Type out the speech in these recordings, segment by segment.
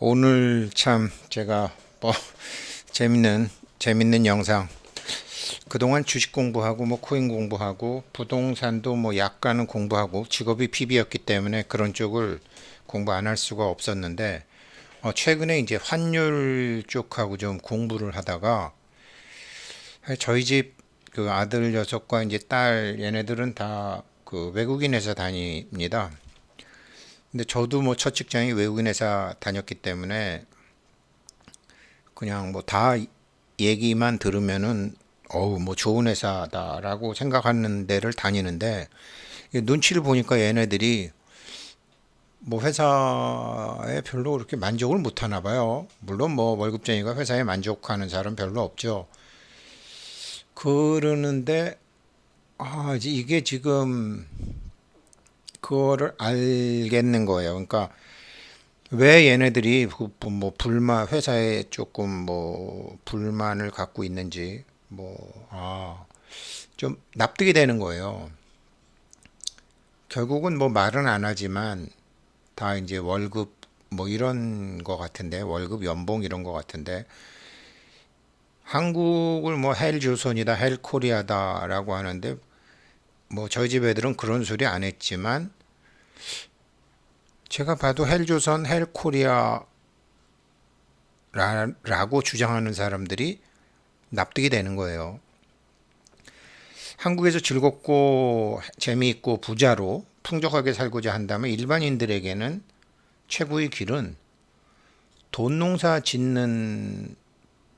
오늘 참 제가 뭐 재밌는 재밌는 영상 그동안 주식 공부하고 뭐 코인 공부하고 부동산도 뭐 약간은 공부하고 직업이 PB였기 때문에 그런 쪽을 공부 안 할 수가 없었는데 어 최근에 이제 환율 쪽하고 좀 공부를 하다가 저희 집 그 아들 녀석과 이제 딸 얘네들은 다 그 외국인 회사 다닙니다. 근데 저도 뭐 첫 직장이 외국인 회사 다녔기 때문에 그냥 뭐 다 얘기만 들으면은 어우 뭐 좋은 회사다라고 생각하는 데를 다니는데 이 눈치를 보니까 얘네들이 뭐 회사에 별로 그렇게 만족을 못 하나 봐요. 물론 뭐 월급쟁이가 회사에 만족하는 사람 별로 없죠. 그러는데 아 이게 지금 그거를 알겠는 거예요. 그러니까 왜 얘네들이 그뭐 불만 회사에 조금 뭐 불만을 갖고 있는지 뭐아좀 납득이 되는 거예요. 결국은 뭐 말은 안 하지만 다 이제 월급 뭐 이런 거 같은데 월급 연봉 이런 거 같은데 한국을 뭐 헬조선이다 헬코리아다라고 하는데 뭐 저희 집 애들은 그런 소리 안 했지만 제가 봐도 헬조선 헬코리아라고 주장하는 사람들이 납득이 되는 거예요. 한국에서 즐겁고 재미있고 부자로 풍족하게 살고자 한다면 일반인들에게는 최고의 길은 돈 농사 짓는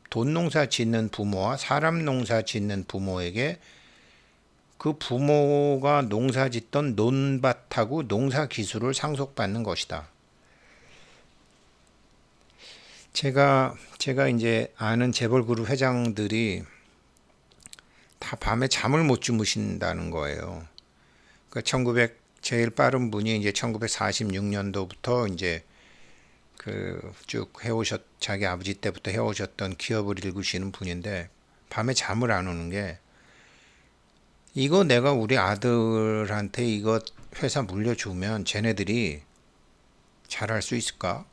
돈 농사 짓는 부모와 사람 농사 짓는 부모에게 그 부모가 농사 짓던 논밭하고 농사 기술을 상속받는 것이다. 제가 제가 이제 아는 재벌 그룹 회장들이 다 밤에 잠을 못 주무신다는 거예요. 그1900 제일 빠른 분이 이제 1946년도부터 이제 그 쭉 해오셨 자기 아버지 때부터 해오셨던 기업을 일구시는 분인데 밤에 잠을 안 오는 게 이거 내가 우리 아들한테 이거 회사 물려주면 쟤네들이 잘할 수 있을까?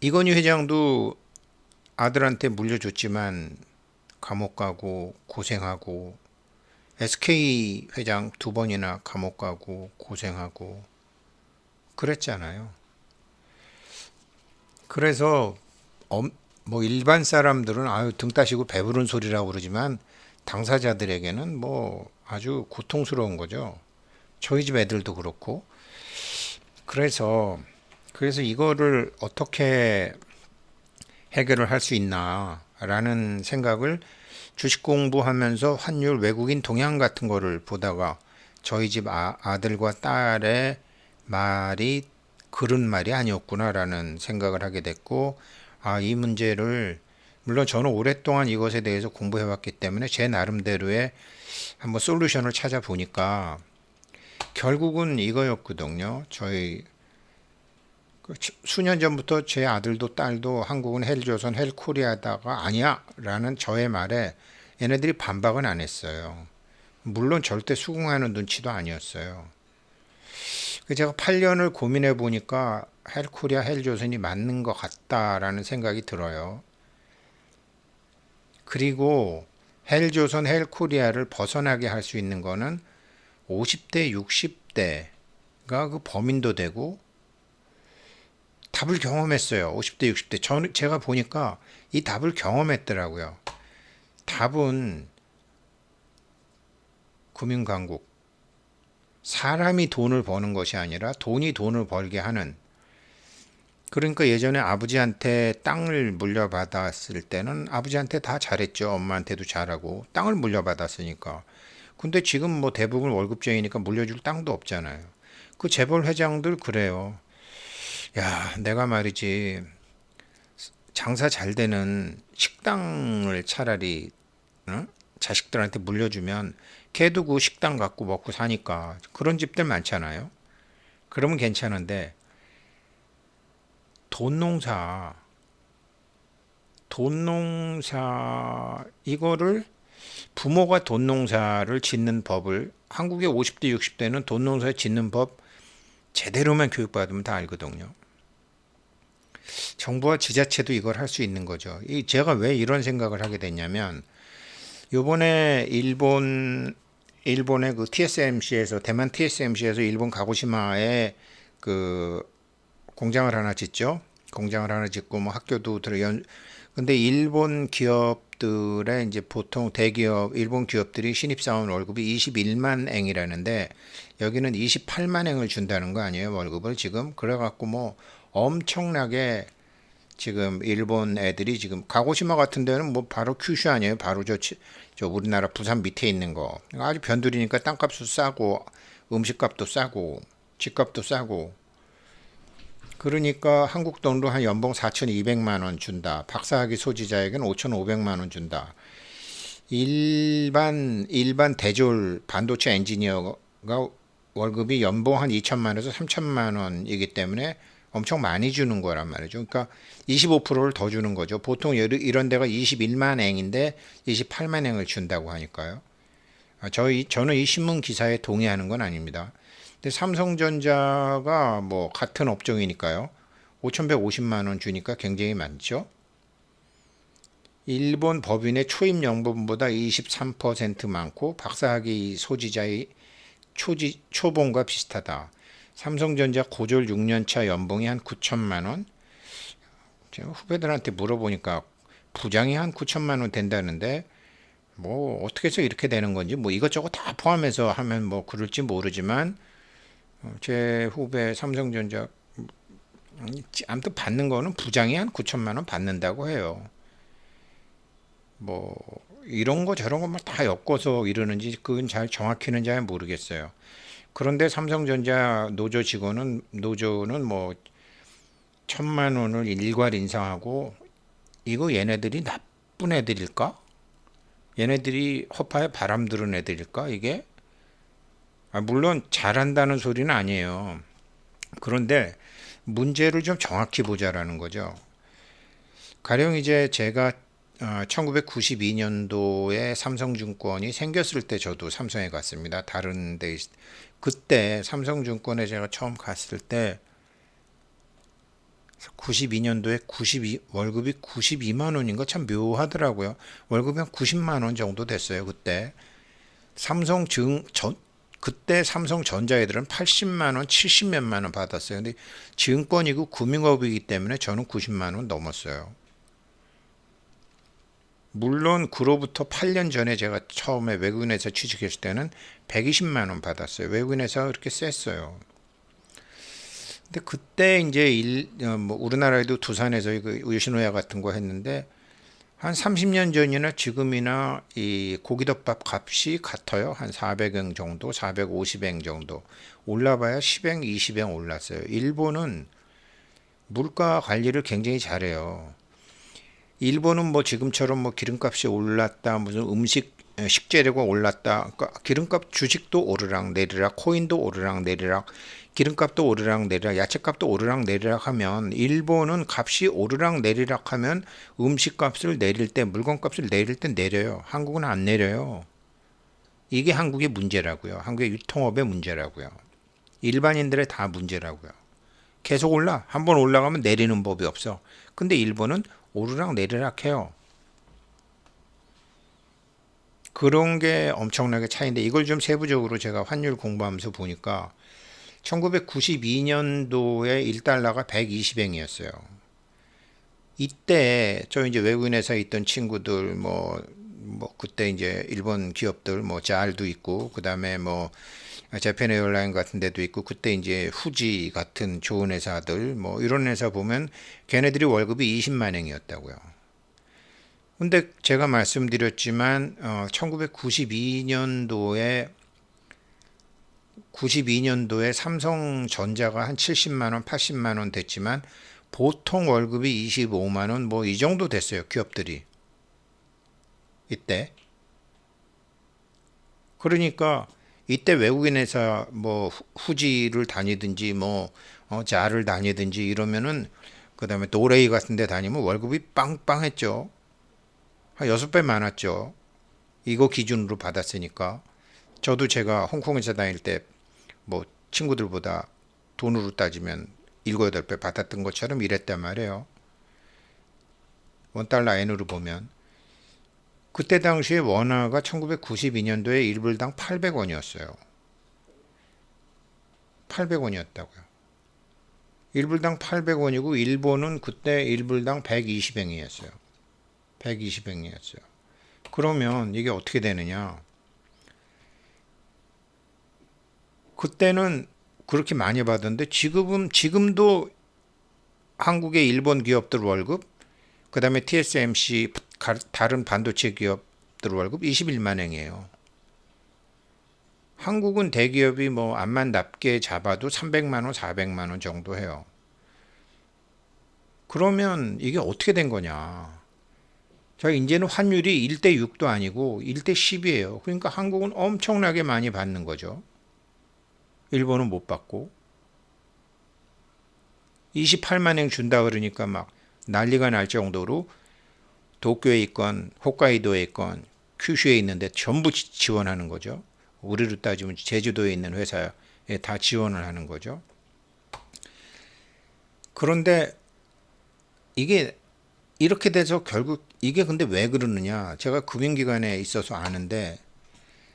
이건희 회장도 아들한테 물려줬지만 감옥 가고 고생하고 SK 회장 두 번이나 감옥 가고 고생하고 그랬잖아요. 그래서 엄, 뭐 일반 사람들은 아유 등 따시고 배부른 소리라고 그러지만 당사자들에게는 뭐 아주 고통스러운 거죠. 저희 집 애들도 그렇고 그래서 그래서 이거를 어떻게 해결을 할 수 있나라는 생각을 주식 공부하면서 환율 외국인 동향 같은 거를 보다가 저희 집 아, 아들과 딸의 말이 그런 말이 아니었구나라는 생각을 하게 됐고 아, 이 문제를 물론 저는 오랫동안 이것에 대해서 공부해 왔기 때문에 제 나름대로의 한번 솔루션을 찾아보니까 결국은 이거였거든요. 저희 그 수년 전부터 제 아들도 딸도 한국은 헬조선 헬코리아다가 아니야라는 저의 말에 얘네들이 반박은 안 했어요. 물론 절대 수긍하는 눈치도 아니었어요. 그 제가 8년을 고민해 보니까 헬코리아 헬조선이 맞는 것 같다라는 생각이 들어요. 그리고 헬조선 헬코리아를 벗어나게 할 수 있는 거는 50대 60대가 그 범인도 되고 답을 경험했어요. 50대 60대. 저는 제가 보니까 이 답을 경험했더라고요. 답은 금융강국. 사람이 돈을 버는 것이 아니라 돈이 돈을 벌게 하는 그러니까 예전에 아버지한테 땅을 물려받았을 때는 아버지한테 다 잘했죠. 엄마한테도 잘하고 땅을 물려받았으니까. 근데 지금 뭐 대부분 월급쟁이니까 물려줄 땅도 없잖아요. 그 재벌 회장들 그래요. 야, 내가 말이지 장사 잘 되는 식당을 차라리 어? 자식들한테 물려주면 걔도 그 식당 갖고 먹고 사니까 그런 집들 많잖아요. 그러면 괜찮은데 돈농사 돈농사 이거를 부모가 돈농사를 짓는 법을 한국의 50대 60대는 돈농사 짓는 법 제대로만 교육받으면 다 알거든요. 정부와 지자체도 이걸 할 수 있는 거죠. 이 제가 왜 이런 생각을 하게 됐냐면 요번에 일본 일본의 그 TSMC에서 대만 TSMC에서 일본 가고시마에 그 공장을 하나 짓죠. 공장을 하나 짓고 뭐 학교도 들어 연 근데 일본 기업들의 이제 보통 대기업 일본 기업들이 신입 사원 월급이 21만 엔이라는데 여기는 28만 엔을 준다는 거 아니에요 월급을? 지금 그래 갖고 뭐 엄청나게 지금 일본 애들이 지금 가고시마 같은 데는 뭐 바로 큐슈 아니에요? 바로 저, 치- 저 우리나라 부산 밑에 있는 거. 아주 변두리니까 땅값도 싸고 음식값도 싸고 집값도 싸고 그러니까 한국 돈으로 한 연봉 4,200만 원 준다. 박사학위 소지자에게는 5,500만 원 준다. 일반 일반 대졸 반도체 엔지니어가 월급이 연봉 한 2천만 원에서 3천만 원이기 때문에 엄청 많이 주는 거란 말이죠. 그러니까 25%를 더 주는 거죠. 보통 이런 이런 데가 21만 엔인데 28만 엔을 준다고 하니까요. 아, 저희 저는 이 신문 기사에 동의하는 건 아닙니다. 근데 삼성전자가 뭐 같은 업종이니까요. 5,150만 원 주니까 굉장히 많죠. 일본 법인의 초임 연봉보다 23% 많고 박사학위 소지자의 초지, 초봉과 비슷하다. 삼성전자 고졸 6년차 연봉이 한 9천만 원. 제가 후배들한테 물어보니까 부장이 한 9천만 원 된다는데 뭐 어떻게 해서 이렇게 되는 건지 뭐 이것저것 다 포함해서 하면 뭐 그럴지 모르지만 어, 제 후배 삼성전자 음, 아무튼 받는 거는 부장이 한 9천만 원 받는다고 해요. 뭐 이런 거 저런 것만 다 엮어서 이러는지 그건 잘 정확히는 잘 모르겠어요. 그런데 삼성전자 노조 직원은 노조는 뭐 천만 원을 일괄 인상하고 이거 얘네들이 나쁜 애들일까? 얘네들이 허파에 바람 들은 애들일까? 이게 아, 물론 잘한다는 소리는 아니에요. 그런데 문제를 좀 정확히 보자라는 거죠. 가령 이제 제가 1992년도에 삼성증권이 생겼을 때 저도 삼성에 갔습니다. 다른 데 있- 그때 삼성증권에 제가 처음 갔을 때 92년도에 92 월급이 92만 원인가 참 묘하더라고요. 월급이 한 90만 원 정도 됐어요 그때. 삼성증 전 그때 삼성전자 애들은 80만 원, 70몇만 원 받았어요. 근데 증권이고 금융업이기 때문에 저는 90만 원 넘었어요. 물론 그로부터 8년 전에 제가 처음에 외국인에서 취직했을 때는 120만 원 받았어요. 외국인에서 그렇게 셌어요. 근데 그때 이제 일, 어, 뭐 우리나라에도 두산에서 그 요시노야 같은 거 했는데 한 30년 전이나 지금이나 이 고기덮밥 값이 같아요. 한 400엔 정도, 450엔 정도. 올라봐야 10엔, 20엔 올랐어요. 일본은 물가 관리를 굉장히 잘해요. 일본은 뭐 지금처럼 뭐 기름값이 올랐다, 무슨 음식 에, 식재료가 올랐다, 그러니까 기름값 주식도 오르락 내리락, 코인도 오르락 내리락, 기름값도 오르락 내리락, 야채값도 오르락 내리락 하면 일본은 값이 오르락 내리락 하면 음식값을 내릴 때 물건값을 내릴 때 내려요. 한국은 안 내려요. 이게 한국의 문제라고요. 한국의 유통업의 문제라고요. 일반인들의 다 문제라고요. 계속 올라. 한번 올라가면 내리는 법이 없어. 근데 일본은 오르락 내리락 해요. 그런 게 엄청나게 차이인데 이걸 좀 세부적으로 제가 환율 공부하면서 보니까 1992년도에 1달러가 120엔이었어요. 이때 저 이제 외국인 회사에 있던 친구들 뭐, 뭐 그때 이제 일본 기업들 뭐 잘도 있고 그다음에 뭐 재팬 에어라인 같은 데도 있고 그때 이제 후지 같은 좋은 회사들 뭐 이런 회사 보면 걔네들이 월급이 20만 엔이었다고요. 근데 제가 말씀드렸지만 어, 1992년도에 92년도에 삼성전자가 한 70만 원, 80만 원 됐지만 보통 월급이 25만 원 뭐 이 정도 됐어요. 기업들이. 이때. 그러니까 이때 외국인 회사 뭐 후- 후지를 다니든지 뭐 어, 자를 다니든지 이러면은 그다음에 노레이 같은 데 다니면 월급이 빵빵했죠. 한 여섯 배 많았죠. 이거 기준으로 받았으니까. 저도 제가 홍콩에서 다닐 때 뭐 친구들보다 돈으로 따지면 일곱 여덟 배 받았던 것처럼 이랬단 말이에요. 원달러 N으로 보면 그때 당시에 원화가 1992년도에 1불당 800원이었어요. 800원이었다고요. 1불당 800원이고 일본은 그때 1불당 120엔이었어요. 120엔이었어요. 그러면 이게 어떻게 되느냐? 그때는 그렇게 많이 받았는데 지금은 지금도 한국의 일본 기업들 월급 그다음에 TSMC 가- 다른 반도체 기업들 월급 21만 행이에요. 한국은 대기업이 뭐 암만 낮게 잡아도 300만 원, 400만 원 정도 해요. 그러면 이게 어떻게 된 거냐? 자, 이제는 환율이 1대 6도 아니고 1대 10이에요. 그러니까 한국은 엄청나게 많이 받는 거죠. 일본은 못 받고 28만 행 준다 그러니까 막 난리가 날 정도로 도쿄에 있건 홋카이도에 있건 큐슈에 있는데 전부 지- 지원하는 거죠. 우리로 따지면 제주도에 있는 회사에 다 지원을 하는 거죠. 그런데 이게 이렇게 돼서 결국 이게 근데 왜 그러느냐? 제가 금융기관에 있어서 아는데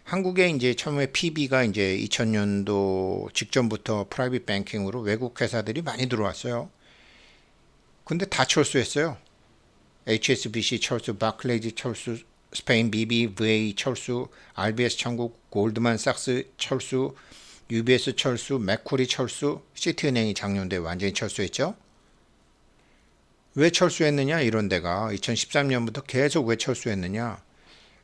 한국에 이제 처음에 PB가 이제 2000년도 직전부터 프라이빗 뱅킹으로 외국 회사들이 많이 들어왔어요. 근데 다 철수했어요. HSBC 철수, 바클레이즈 철수, 스페인 BBVA 철수, RBS 천국, 골드만삭스 철수, UBS 철수, 맥쿼리 철수, 시티은행이 작년도에 완전히 철수했죠. 왜 철수했느냐 이런 데가 2013년부터 계속 왜 철수했느냐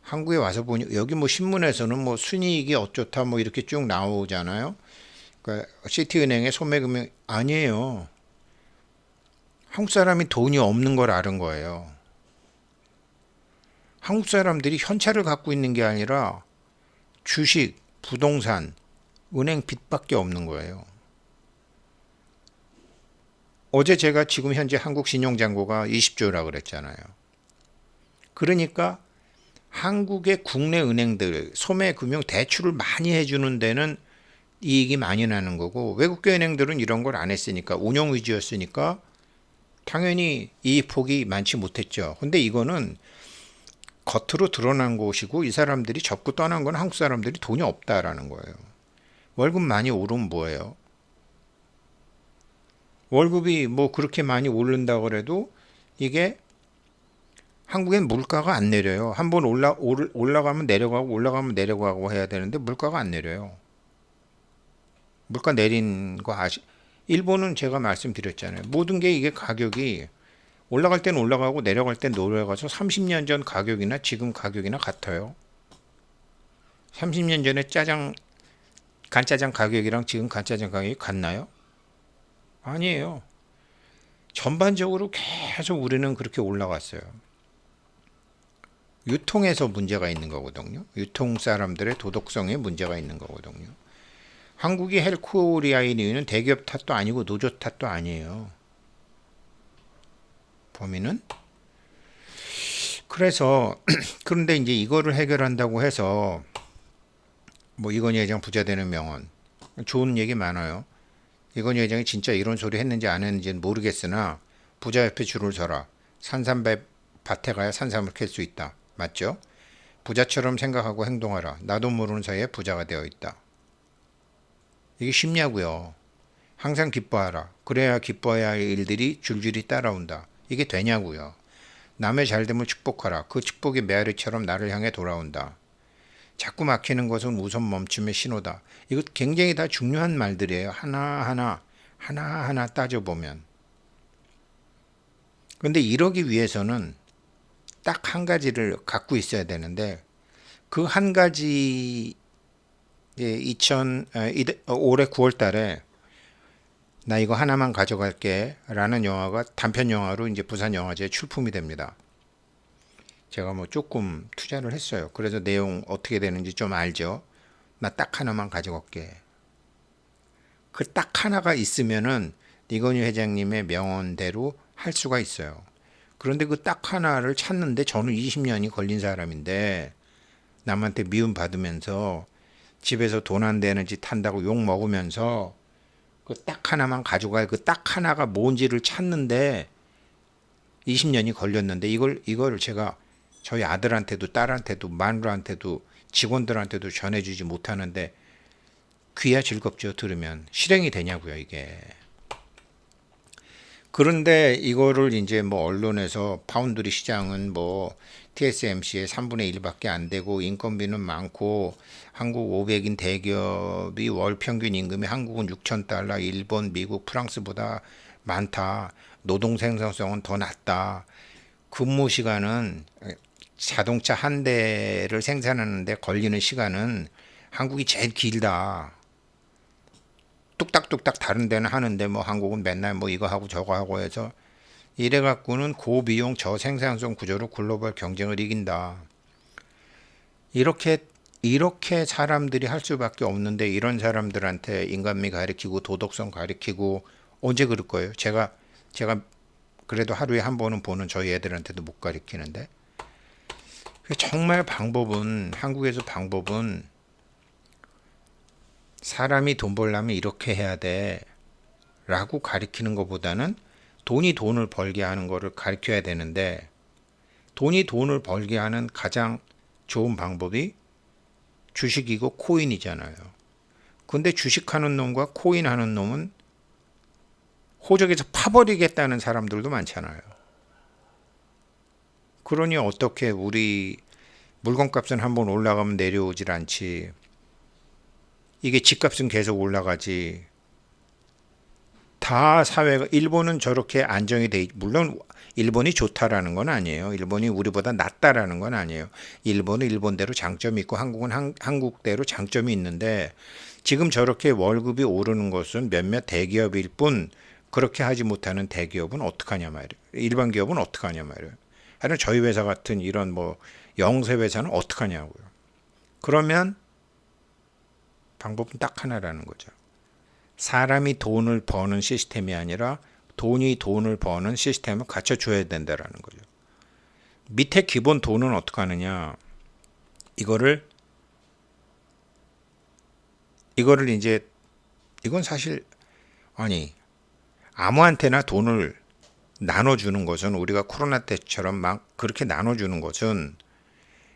한국에 와서 보니 여기 뭐 신문에서는 뭐 순이익이 어쩌다 뭐 이렇게 쭉 나오잖아요. 그러니까 시티은행의 소매금융 아니에요. 한국 사람이 돈이 없는 걸 아는 거예요. 한국 사람들이 현찰을 갖고 있는 게 아니라 주식, 부동산, 은행 빚밖에 없는 거예요. 어제 제가 지금 현재 한국 신용잔고가 20조라 그랬잖아요. 그러니까 한국의 국내 은행들 소매 금융 대출을 많이 해주는 데는 이익이 많이 나는 거고 외국계 은행들은 이런 걸 안 했으니까 운용 위주였으니까 당연히 이익 폭이 많지 못했죠. 근데 이거는 겉으로 드러난 것이고 이 사람들이 접고 떠난 건 한국 사람들이 돈이 없다라는 거예요. 월급 많이 오르면 뭐예요? 월급이 뭐 그렇게 많이 오른다 그래도 이게 한국엔 물가가 안 내려요. 한 번 올라 오르- 올라가면 내려가고 올라가면 내려가고 해야 되는데 물가가 안 내려요. 물가 내린 거 아시? 일본은 제가 말씀드렸잖아요. 모든 게 이게 가격이 올라갈 땐 올라가고 내려갈 땐 내려가서 30년 전 가격이나 지금 가격이나 같아요. 30년 전에 짜장 간짜장 가격이랑 지금 간짜장 가격이 같나요? 아니에요. 전반적으로 계속 우리는 그렇게 올라갔어요. 유통에서 문제가 있는 거거든요. 유통 사람들의 도덕성에 문제가 있는 거거든요. 한국이 헬코리아인 이유는 대기업 탓도 아니고 노조 탓도 아니에요. 범인은 그래서 그런데 이제 이거를 해결한다고 해서 뭐 이건희 회장 부자 되는 명언 좋은 얘기 많아요. 이건희 회장이 진짜 이런 소리 했는지 안 했는지는 모르겠으나 부자 옆에 줄을 서라. 산삼배 밭에 가야 산삼을 캘 수 있다. 맞죠? 부자처럼 생각하고 행동하라. 나도 모르는 사이에 부자가 되어 있다. 이게 쉽냐고요. 항상 기뻐하라. 그래야 기뻐해야 할 일들이 줄줄이 따라온다. 이게 되냐고요. 남의 잘됨을 축복하라. 그 축복이 메아리처럼 나를 향해 돌아온다. 자꾸 막히는 것은 우선 멈춤의 신호다. 이거 굉장히 다 중요한 말들이에요. 하나하나, 하나하나 따져보면. 근데 이러기 위해서는 딱 한 가지를 갖고 있어야 되는데, 그 한 가지, 예, 2000, 올해 9월 달에 나 이거 하나만 가져갈게 라는 영화가 단편 영화로 이제 부산 영화제에 출품이 됩니다. 제가 뭐 조금 투자를 했어요. 그래서 내용 어떻게 되는지 좀 알죠. 나 딱 하나만 가져갈게. 그 딱 하나가 있으면은 이건희 회장님의 명언대로 할 수가 있어요. 그런데 그 딱 하나를 찾는데 저는 20년이 걸린 사람인데 남한테 미움 받으면서 집에서 돈 안 되는 짓 한다고 욕 먹으면서 그 딱 하나만 가져갈 그딱 하나가 뭔지를 찾는데 20년이 걸렸는데 이걸 이걸 제가 저희 아들한테도 딸한테도 마누라한테도 직원들한테도 전해주지 못하는데 귀야 즐겁죠 들으면. 실행이 되냐고요 이게 그런데 이거를 이제 뭐 언론에서 파운드리 시장은 뭐 TSMC의 3분의 1밖에 안 되고 인건비는 많고 한국 500인 대기업이 월 평균 임금이 한국은 6천 달러, 일본, 미국, 프랑스보다 많다. 노동 생산성은 더 낮다. 근무 시간은 자동차 한 대를 생산하는데 걸리는 시간은 한국이 제일 길다. 뚝딱뚝딱 다른 데는 하는데 뭐 한국은 맨날 뭐 이거 하고 저거 하고 해서 이래 갖고는 고비용 저생산성 구조로 글로벌 경쟁을 이긴다. 이렇게 이렇게 사람들이 할 수밖에 없는데 이런 사람들한테 인간미 가리키고 도덕성 가리키고 언제 그럴 거예요? 제가 제가 그래도 하루에 한 번은 보는 저희 애들한테도 못 가리키는데 정말 방법은 한국에서 방법은 사람이 돈 벌려면 이렇게 해야 돼 라고 가리키는 것보다는 돈이 돈을 벌게 하는 거를 가르쳐야 되는데 돈이 돈을 벌게 하는 가장 좋은 방법이 주식이고 코인이잖아요. 근데 주식하는 놈과 코인 하는 놈은 호적에서 파버리겠다는 사람들도 많잖아요. 그러니 어떻게 우리 물건값은 한번 올라가면 내려오질 않지. 이게 집값은 계속 올라가지. 다 사회가 일본은 저렇게 안정이 돼 있- 물론 일본이 좋다라는 건 아니에요. 일본이 우리보다 낫다라는 건 아니에요. 일본은 일본대로 장점이 있고 한국은 한, 한국대로 장점이 있는데 지금 저렇게 월급이 오르는 것은 몇몇 대기업일 뿐 그렇게 하지 못하는 대기업은 어떡하냐 말이에요. 일반 기업은 어떡하냐 말이에요. 하여튼 저희 회사 같은 이런 뭐 영세 회사는 어떡하냐고요. 그러면 방법은 딱 하나라는 거죠. 사람이 돈을 버는 시스템이 아니라 돈이 돈을 버는 시스템을 갖춰줘야 된다라는 거죠. 밑에 기본 돈은 어떻게 하느냐? 이거를 이거를 이제 이건 사실 아니 아무한테나 돈을 나눠주는 것은 우리가 코로나 때처럼 막 그렇게 나눠주는 것은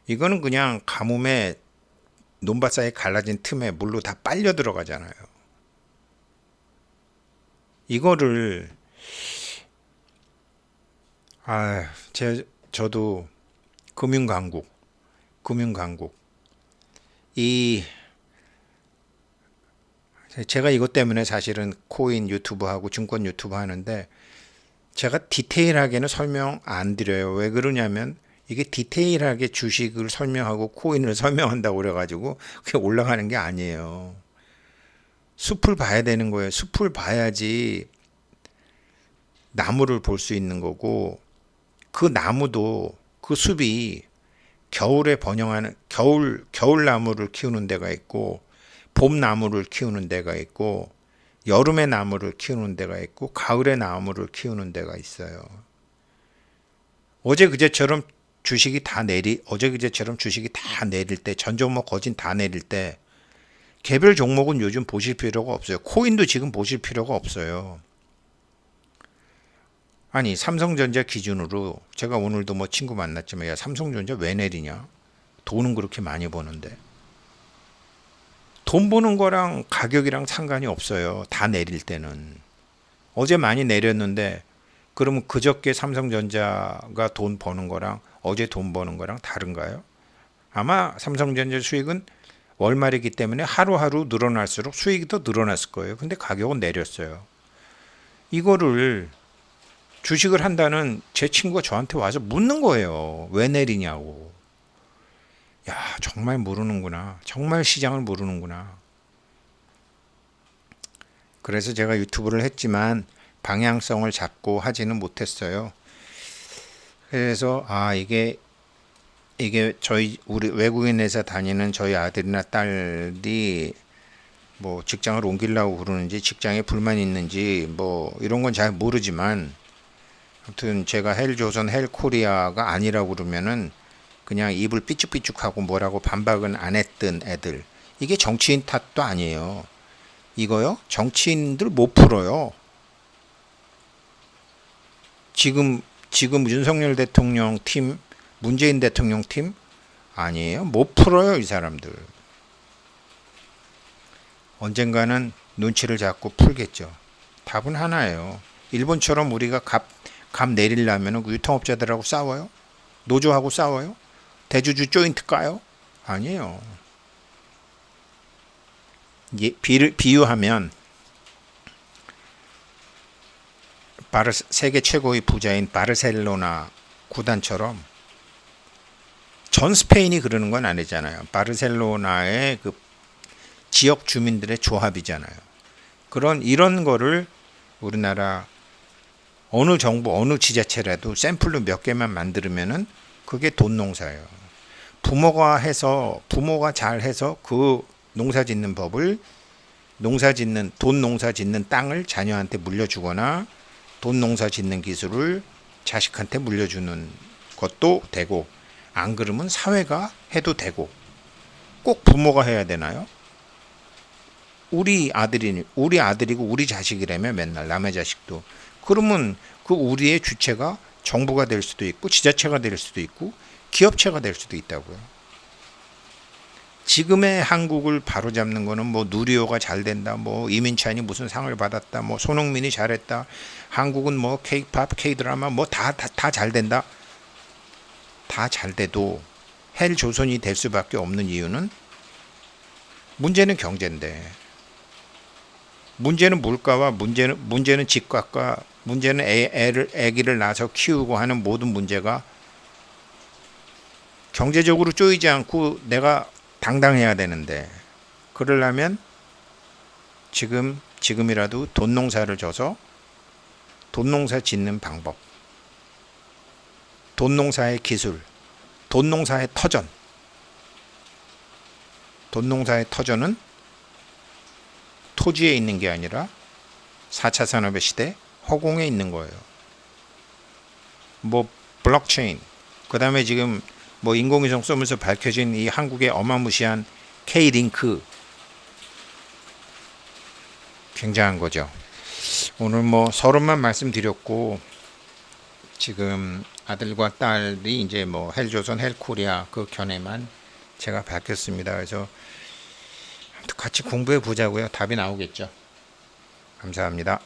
이거는 그냥 가뭄에 논밭 사이 갈라진 틈에 물로 다 빨려 들어가잖아요. 이거를 아, 제 저도 금융 강국, 금융 강국 이 제가 이것 때문에 사실은 코인 유튜브 하고 증권 유튜브 하는데 제가 디테일하게는 설명 안 드려요. 왜 그러냐면 이게 디테일하게 주식을 설명하고 코인을 설명한다고 그래가지고 그게 올라가는 게 아니에요. 숲을 봐야 되는 거예요. 숲을 봐야지 나무를 볼 수 있는 거고 그 나무도 그 숲이 겨울에 번영하는 겨울 겨울 나무를 키우는 데가 있고 봄 나무를 키우는 데가 있고 여름에 나무를 키우는 데가 있고 가을에 나무를 키우는 데가 있어요. 어제 그제처럼 주식이 다 내리 어제 그제처럼 주식이 다 내릴 때 전 종목 거진 다 내릴 때 개별 종목은 요즘 보실 필요가 없어요. 코인도 지금 보실 필요가 없어요. 아니 삼성전자 기준으로 제가 오늘도 뭐 친구 만났지만 야 삼성전자 왜 내리냐? 돈은 그렇게 많이 버는데 돈 버는 거랑 가격이랑 상관이 없어요. 다 내릴 때는 어제 많이 내렸는데 그러면 그저께 삼성전자가 돈 버는 거랑 어제 돈 버는 거랑 다른가요? 아마 삼성전자 수익은 월말이기 때문에 하루하루 늘어날수록 수익이 더 늘어났을 거예요. 근데 가격은 내렸어요. 이거를 주식을 한다는 제 친구가 저한테 와서 묻는 거예요. 왜 내리냐고. 야, 정말 모르는구나. 정말 시장을 모르는구나. 그래서 제가 유튜브를 했지만 방향성을 잡고 하지는 못했어요. 그래서 아, 이게 이게 저희 우리 외국인 회사 다니는 저희 아들이나 딸이 뭐 직장을 옮기려고 그러는지 직장에 불만이 있는지 뭐 이런 건 잘 모르지만 아무튼 제가 헬조선 헬코리아가 아니라고 그러면은 그냥 입을 삐죽삐죽하고 뭐라고 반박은 안 했던 애들 이게 정치인 탓도 아니에요. 이거요? 정치인들 못 풀어요. 지금 지금 윤석열 대통령 팀, 문재인 대통령 팀 아니에요. 못 풀어요, 이 사람들. 언젠가는 눈치를 잡고 풀겠죠. 답은 하나예요. 일본처럼 우리가 값, 값 내리려면 유통업자들하고 싸워요? 노조하고 싸워요? 대주주 조인트 까요? 아니에요. 예, 비를, 비유하면 바르, 세계 최고의 부자인 바르셀로나 구단처럼 전 스페인이 그러는 건 아니잖아요. 바르셀로나의 그 지역 주민들의 조합이잖아요. 그런 이런 거를 우리나라 어느 정부 어느 지자체라도 샘플로 몇 개만 만들면은 그게 돈 농사예요. 부모가 해서 부모가 잘 해서 그 농사 짓는 법을 농사 짓는 돈 농사 짓는 땅을 자녀한테 물려주거나 돈 농사 짓는 기술을 자식한테 물려주는 것도 되고 안 그러면 사회가 해도 되고 꼭 부모가 해야 되나요? 우리 아들이 우리 아들이고 우리 자식이라면 맨날 남의 자식도 그러면 그 우리의 주체가 정부가 될 수도 있고 지자체가 될 수도 있고 기업체가 될 수도 있다고요. 지금의 한국을 바로잡는 거는 뭐 누리호가 잘 된다, 뭐 이민찬이 무슨 상을 받았다, 뭐 손흥민이 잘했다, 한국은 뭐 케이팝, 케이드라마 뭐 다 다 다 잘 된다. 다 잘 돼도 헬 조선이 될 수밖에 없는 이유는 문제는 경제인데 문제는 물가와 문제는 문제는 집값과 문제는 애, 애를 애기를 낳아서 키우고 하는 모든 문제가 경제적으로 쪼이지 않고 내가 당당해야 되는데 그러려면 지금 지금이라도 돈 농사를 져서 돈 농사 짓는 방법, 돈 농사의 기술, 돈 농사의 터전, 돈 농사의 터전은 토지에 있는 게 아니라 4차 산업의 시대 허공에 있는 거예요. 뭐 블록체인, 그 다음에 지금 뭐 인공위성 쏘면서 밝혀진 이 한국의 어마무시한 K링크 굉장한 거죠. 오늘 뭐 서론만 말씀드렸고 지금 아들과 딸이 이제 뭐 헬조선 헬코리아 그 견해만 제가 밝혔습니다. 그래서 같이 공부해 보자고요. 답이 나오겠죠. 감사합니다.